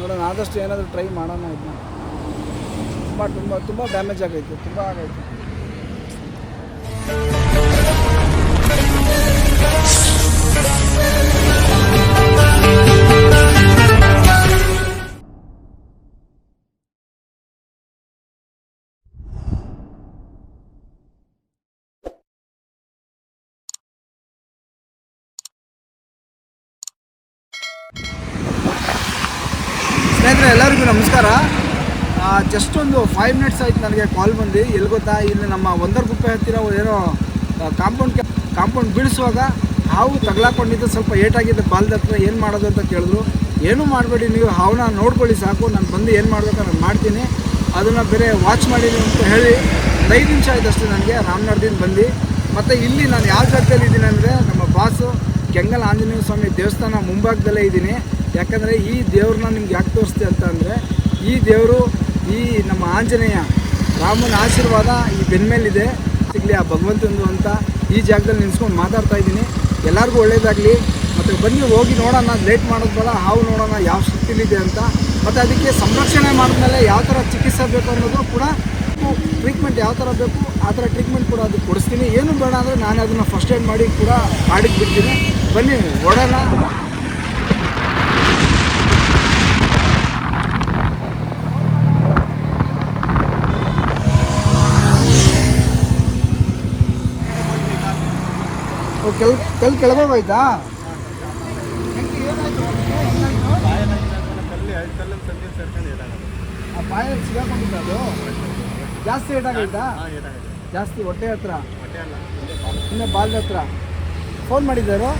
ನೋಡೋಣ ಆದಷ್ಟು ಏನಾದರೂ ಟ್ರೈ ಮಾಡೋಣ ಇದನ್ನ ತುಂಬ ತುಂಬ ತುಂಬ ಡ್ಯಾಮೇಜ್ ಆಗೈತೆ ತುಂಬ ಆಗೈತೆ. ಸ್ನೇಹಿತರೆ, ಎಲ್ಲರಿಗೂ ನಮಸ್ಕಾರ. ಜಸ್ಟ್ ಒಂದು ಫೈವ್ ಮಿನಿಟ್ಸ್ ಆಯ್ತು ನನಗೆ ಕಾಲ್ ಬಂದು. ಎಲ್ಲಿ ಗೊತ್ತಾ, ಇಲ್ಲಿ ನಮ್ಮ ಒಂದರ ಗುಪ್ಪೆ ಹತ್ತಿರ ಏನೋ ಕಾಂಪೌಂಡ್ ಕಾಂಪೌಂಡ್ ಬೀಳಿಸುವಾಗ ಹಾವು ತಗಲಾಕೊಂಡಿದ್ದು ಸ್ವಲ್ಪ ಏಟಾಗಿದ್ದ ಬಾಲ್ದ ಹತ್ರ ಏನು ಮಾಡೋದು ಅಂತ ಕೇಳಿದ್ರು. ಏನೂ ಮಾಡಬೇಡಿ, ನೀವು ಹಾವನ್ನ ನೋಡ್ಕೊಳ್ಳಿ ಸಾಕು, ನಾನು ಬಂದು ಏನು ಮಾಡಬೇಕು ನಾನು ಮಾಡ್ತೀನಿ. ಅದನ್ನು ಬೇರೆ ವಾಚ್ ಮಾಡಿದ್ದೀನಿ ಅಂತ ಹೇಳಿ ಐದು ನಿಮಿಷ ಆಯ್ತು ಅಷ್ಟೇ ನನಗೆ ರಾಮನಗರದಿಂದ ಬಂದು. ಮತ್ತು ಇಲ್ಲಿ ನಾನು ಯಾವ ಜಾಗದಲ್ಲಿ ಇದ್ದೀನಿ ಅಂದರೆ, ನಮ್ಮ ಬಾಸು ಕೆಂಗಲ್ ಆಂಜನೇಯ ಸ್ವಾಮಿ ದೇವಸ್ಥಾನ ಮುಂಭಾಗದಲ್ಲೇ ಇದ್ದೀನಿ. ಯಾಕಂದರೆ ಈ ದೇವ್ರನ್ನ ನಿಮ್ಗೆ ಯಾಕೆ ತೋರಿಸ್ತೆ ಅಂತ ಅಂದರೆ, ಈ ದೇವರು ಈ ನಮ್ಮ ಆಂಜನೇಯ ರಾಮನ ಆಶೀರ್ವಾದ ಈ ಬೆನ್ಮೇಲಿದೆ ಸಿಗಲಿ, ಆ ಭಗವಂತಂದು ಅಂತ ಈ ಜಾಗದಲ್ಲಿ ನಿಲ್ಸ್ಕೊಂಡು ಮಾತಾಡ್ತಾ ಇದ್ದೀನಿ. ಎಲ್ಲರಿಗೂ ಒಳ್ಳೇದಾಗಲಿ. ಮತ್ತು ಬನ್ನಿ, ಹೋಗಿ ನೋಡೋಣ, ಲೇಟ್ ಮಾಡೋದು ಬೇಡ, ಹಾವು ನೋಡೋಣ, ಯಾವ ಸ್ಥಿತಿಲಿದೆ ಅಂತ. ಮತ್ತು ಅದಕ್ಕೆ ಸಂರಕ್ಷಣೆ ಮಾಡಿದ್ಮೇಲೆ ಯಾವ ಥರ ಚಿಕಿತ್ಸೆ ಬೇಕು ಅನ್ನೋದು ಕೂಡ ಟ್ರೀಟ್ಮೆಂಟ್ ಯಾವ ಥರ ಬೇಕು, ಆ ಥರ ಟ್ರೀಟ್ಮೆಂಟ್ ಕೂಡ ಅದಕ್ಕೆ ಕೊಡಿಸ್ತೀನಿ. ಏನು ಬೇಡ ಅಂದರೆ ನಾನು ಅದನ್ನು ಫಸ್ಟ್ ಏಡ್ ಮಾಡಿ ಕೂಡ ಆಡಿಗೆ ಬಿಡ್ತೀನಿ ಬನ್ನಿ, ಓಡೋಣ. ಕೆಲ್ ಕೆಲ್ ಕೆಳಗೋಗೋಯ್ತಾ ಆ ಬಾಯಲ್ಲಿ ಸಿಗಾಕೊಂಡಿದ್ದ ಅದು? ಜಾಸ್ತಿ ಏಟಾಗೈತಾ ಜಾಸ್ತಿ ಹೊಟ್ಟೆ ಹತ್ರ? ಇನ್ನು ಬಾಲ್ದ ಹತ್ರ? ಫೋನ್ ಮಾಡಿದ್ದಾರು?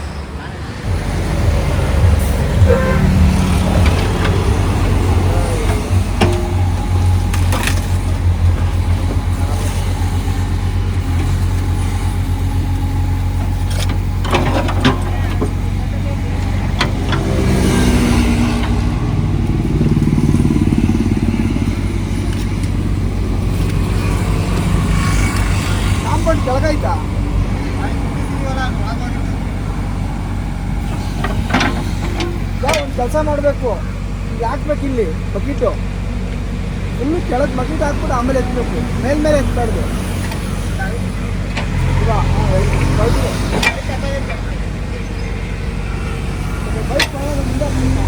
ಕಾಂಪೌಂಡ್ ಕೆಳಗಾಯ್ತಾ ಒಂದು ಕೆಲಸ ಮಾಡಬೇಕು. ಹಾಕ್ಬೇಕು ಇಲ್ಲಿ? ಬಕೀಟು? ಫುಲ್ಲು ಕೆಳಗೆ ಬಕೀಟ್ ಹಾಕ್ಬಿಟ್ಟು ಆಮೇಲೆ ಎತ್ತಬೇಕು ಮೇಲ್ಮೇಲೆ ಎತ್ತಬಾರ್ದು. ಬೈಕ್ ಮುಂದೆ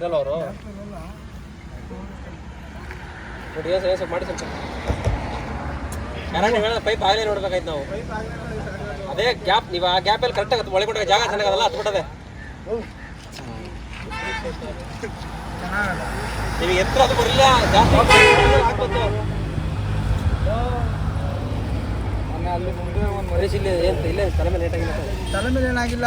ಇರಲ್ಲ ಅವರು. ಮಾಡಿ ಸ್ವಲ್ಪ. ಪೈಪ್ ಆಗಲೇ ನೋಡ್ಬೇಕಾಯ್ತು ನಾವು. ಅದೇ ಗ್ಯಾಪ್ ನೀವು ಆ ಗ್ಯಾಪಲ್ಲಿ ಕರೆಕ್ಟ್ ಆಗುತ್ತೆ ಒಳಗೊಂಡ ಜಾಗ ಚೆನ್ನಾಗಲ್ಲ ಹತ್ಬಿಟ್ಟದೆ ನಿಮಗೆ ಎತ್ತರ ಅದು ಬರಲಿಲ್ಲ, ಜಾಸ್ತಿ ಅಲ್ಲಿ ಮುಂದೆ ಒಂದು ಇಲ್ಲಿ ಏನು ಇಲ್ಲೇ ತಲೆ ಮೇಲೆ ಲೇಟಾಗಿಲ್ಲ ತಲೆ ಮೇಲೆ ಏನಾಗಿಲ್ಲ.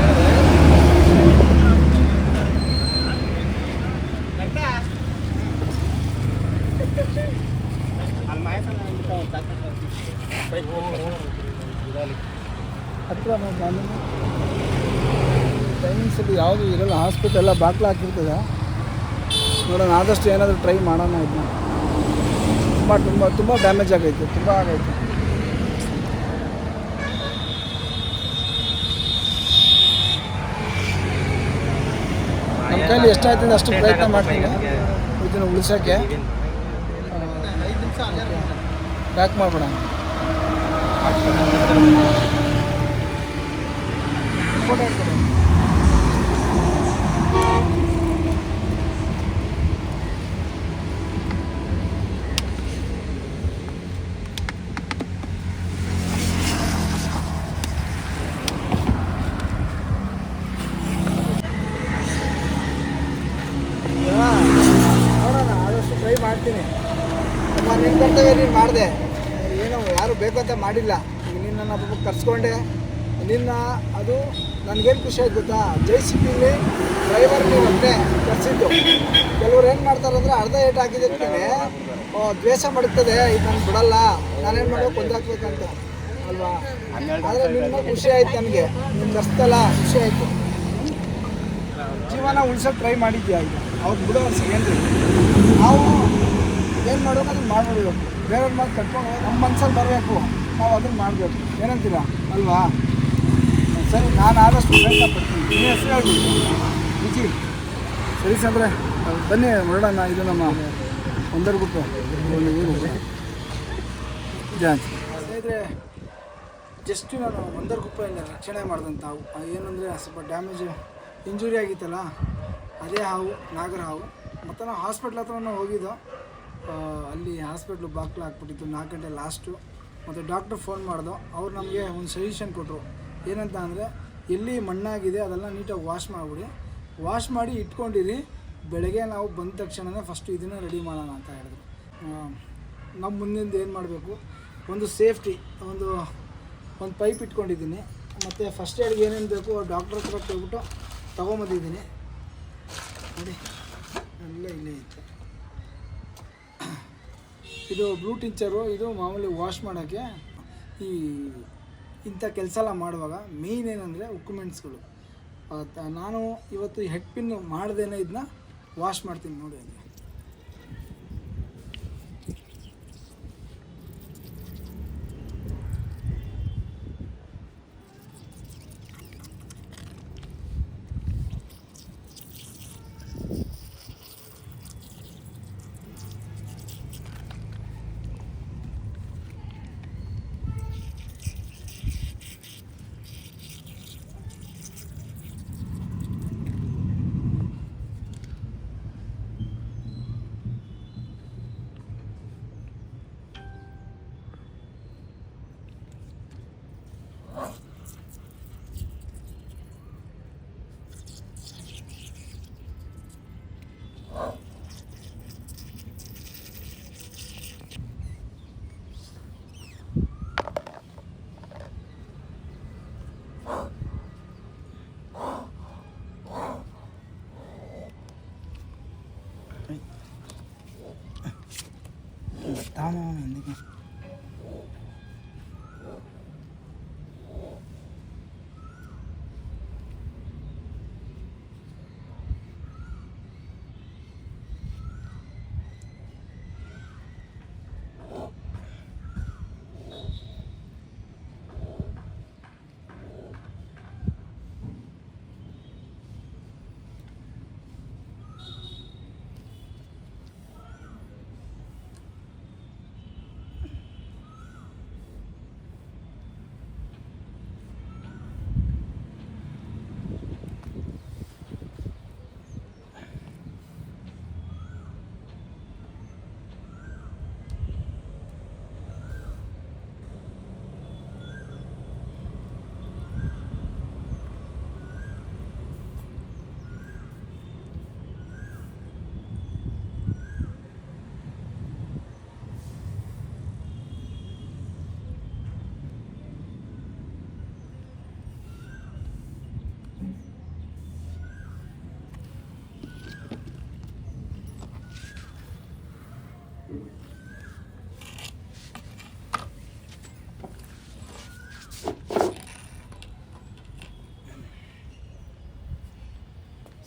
ಟೈಮಿಂಗ್ಸಲ್ಲಿ ಯಾವುದು ಇರಲ್ಲ ಹಾಸ್ಪಿಟಲ್ ಎಲ್ಲ ಬಾಗ್ಲು ಹಾಕಿರ್ತದೆ. ನೋಡೋಣ ಆದಷ್ಟು ಏನಾದರೂ ಟ್ರೈ ಮಾಡೋಣ ಇದನ್ನ ತುಂಬ ತುಂಬ ತುಂಬ ಡ್ಯಾಮೇಜ್ ಆಗೈತೆ ತುಂಬ ಆಗೈತೆ. ನಮ್ಮ ಕೈಲಿ ಎಷ್ಟಾಯ್ತದೆ ಅಷ್ಟು ಪ್ರಯತ್ನ ಮಾಡ್ತೀನಿ. ಇದನ್ನು ಉಳಿಸೋಕ್ಕೆ ಪ್ಯಾಕ್ ಮಾಡ್ಬೇಡ ಫೋಟೋ ಇಟ್ಕೊಡು. ಯಾ, ನೋಡೋಣ ಆದಷ್ಟು ಟ್ರೈ ಮಾಡ್ತೀನಿ ನಮ್ಮ ನಿನ್ನ ಕರ್ತವ್ಯ ನೀನು ಮಾಡಿದೆ ಏನು ಯಾರು ಬೇಕು ಅಂತ ಮಾಡಿಲ್ಲ. ನಿನ್ನ ನಿನ್ನನ್ನು ಒಬ್ಬ ಕರ್ಸ್ಕೊಂಡೆ. ನಿನ್ನ ಅದು ನನಗೇನು ಖುಷಿ ಆಯ್ತು ಗೊತ್ತಾ? ಜೆ ಸಿ ಪಿಲಿ ಡ್ರೈವರ್ ನೀವು ಒಂದೇ ಕರ್ಸಿದ್ದು. ಕೆಲವ್ರು ಏನು ಮಾಡ್ತಾರೆ ಅಂದರೆ ಅರ್ಧ ಏಟ್ ಹಾಕಿದ್ದಕ್ಕೆ ಓ ದ್ವೇಷ ಮಾಡುತ್ತದೆ. ಇದು ನಾನು ಬಿಡಲ್ಲ ನಾನೇನು ಮಾಡೋ ಕೊಂದಾಕ್ಬೇಕಂತ ಅಲ್ವಾ? ಆದರೆ ನಿಮ್ಮ ಖುಷಿ ಆಯ್ತು ನನಗೆ. ನಿಮ್ಗೆ ಕರ್ಸ್ತಲ್ಲ ಖುಷಿ ಆಯಿತು. ಜೀವನ ಉಳಿಸೋಕೆ ಟ್ರೈ ಮಾಡಿದ್ಯಾ ಈಗ? ಅವ್ರು ಬಿಡೋ ಸೆಕೆಂಡ್ರಿ ನಾವು ಏನು ಮಾಡೋದು ಅದನ್ನು ಮಾಡಿ ಬೇರೆಯವ್ರ ಮಾತು ಕಟ್ಕೊಂಡು ನಮ್ಮ ಮನ್ಸಲ್ಲಿ ಬರಬೇಕು. ನಾವು ಅದನ್ನು ಮಾಡಬೇಕು. ಏನಂತೀರಾ? ಅಲ್ವಾ? ಸರಿ, ನಾನು ಆದಷ್ಟು ಪ್ರಯತ್ನ ಪಡ್ತೀನಿ ಹೆಸರು ಹೇಳ್ಬಿಟ್ಟು ವಿಜಿ ಸರಿ ಸಂದ್ರೆ, ಬನ್ನಿ ನೋಡೋಣ ಇದು ನಮ್ಮ ಒಂದರ ಗುಟ್ಟು ಜಾಂಚ್ ಸ್ನೇಹಿತರೆ ಜಸ್ಟ್ ನಾನು ಒಂದರ ಗುಪ್ಪೆಯಿಂದ ರಕ್ಷಣೆ ಮಾಡಿದಂಥ ಹಾವು. ಏನಂದರೆ ಸ್ವಲ್ಪ ಡ್ಯಾಮೇಜು ಇಂಜುರಿ ಆಗಿತ್ತಲ್ಲ, ಅದೇ ಹಾವು, ನಾಗರ ಹಾವು. ಮತ್ತು ನಾವು ಹಾಸ್ಪಿಟ್ಲ್ ಹತ್ರನೂ ಹೋಗಿದ್ದೋ. ಅಲ್ಲಿ ಹಾಸ್ಪಿಟ್ಲು ಬಾಕ್ಲು ಹಾಕ್ಬಿಟ್ಟಿತ್ತು, ನಾಲ್ಕು ಗಂಟೆ ಲಾಸ್ಟು ಮತ್ತು ಡಾಕ್ಟ್ರ್ ಫೋನ್ ಮಾಡಿದೋ, ಅವ್ರು ನಮಗೆ ಒಂದು ಸಜೆಷನ್ ಕೊಟ್ಟರು ಏನಂತ ಅಂದರೆ, ಎಲ್ಲಿ ಮಣ್ಣಾಗಿದೆ ಅದೆಲ್ಲ ನೀಟಾಗಿ ವಾಶ್ ಮಾಡಿಬಿಡಿ. ವಾಶ್ ಮಾಡಿ ಇಟ್ಕೊಂಡಿರಿ, ಬೆಳಗ್ಗೆ ನಾವು ಬಂದ ತಕ್ಷಣವೇ ಫಸ್ಟು ಇದನ್ನು ರೆಡಿ ಮಾಡೋಣ ಅಂತ ಹೇಳಿದ್ರು. ನಮ್ಮ ಮುಂದಿಂದ ಏನು ಮಾಡಬೇಕು? ಒಂದು ಸೇಫ್ಟಿ ಒಂದು ಒಂದು ಪೈಪ್ ಇಟ್ಕೊಂಡಿದ್ದೀನಿ. ಮತ್ತು ಫಸ್ಟ್ ಏಡ್ಗೆ ಏನೇನು ಬೇಕು, ಡಾಕ್ಟ್ರ್ ಹತ್ರ ಹೋಗ್ಬಿಟ್ಟು ತೊಗೊಂಬಂದಿದ್ದೀನಿ. ನೋಡಿ, ಎಲ್ಲ ಇಲ್ಲೇ ಇತ್ತು ಇದು ಬ್ಲೂ ಟಿಂಚರು ಇದು ಮಾಮೂಲಿ ವಾಶ್ ಮಾಡೋಕ್ಕೆ ಈ ಇಂಥ ಕೆಲಸ ಎಲ್ಲ ಮಾಡುವಾಗ ಮೇಯ್ನ್ ಏನಂದರೆ ಉಕ್ಯುಮೆಂಟ್ಸ್ಗಳು ನಾನು ಇವತ್ತು ಹೆಡ್ ಪಿನ್ ಮಾಡ್ದೇನೆ ಇದನ್ನ ವಾಶ್ ಮಾಡ್ತೀನಿ ನೋಡಿ ಅಲ್ಲಿ.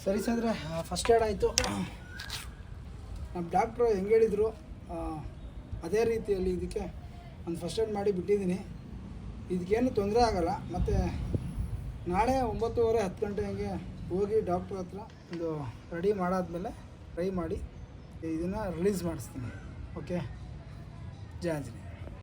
ಸರಿ ಸಂದ್ರೆ ಫಸ್ಟ್ ಏಡ್ ಆಯಿತು. ನಮ್ಮ ಡಾಕ್ಟ್ರು ಹೆಂಗೆ ಹೇಳಿದರು ಅದೇ ರೀತಿಯಲ್ಲಿ ಇದಕ್ಕೆ ಒಂದು ಫಸ್ಟ್ ಏಡ್ ಮಾಡಿ ಬಿಟ್ಟಿದ್ದೀನಿ. ಇದಕ್ಕೇನು ತೊಂದರೆ ಆಗೋಲ್ಲ. ಮತ್ತು ನಾಳೆ ಒಂಬತ್ತುವರೆ, ಹತ್ತು ಗಂಟೆ ಹಂಗೆ ಹೋಗಿ ಡಾಕ್ಟ್ರ್ ಹತ್ರ ಒಂದು ರೆಡಿ ಮಾಡಾದಮೇಲೆ ಟ್ರೈ ಮಾಡಿ, ಇದನ್ನು ರಿಲೀಸ್ ಮಾಡಿಸ್ತೀನಿ. ಓಕೆ ಜಯ ಆಂಜನೇಯ.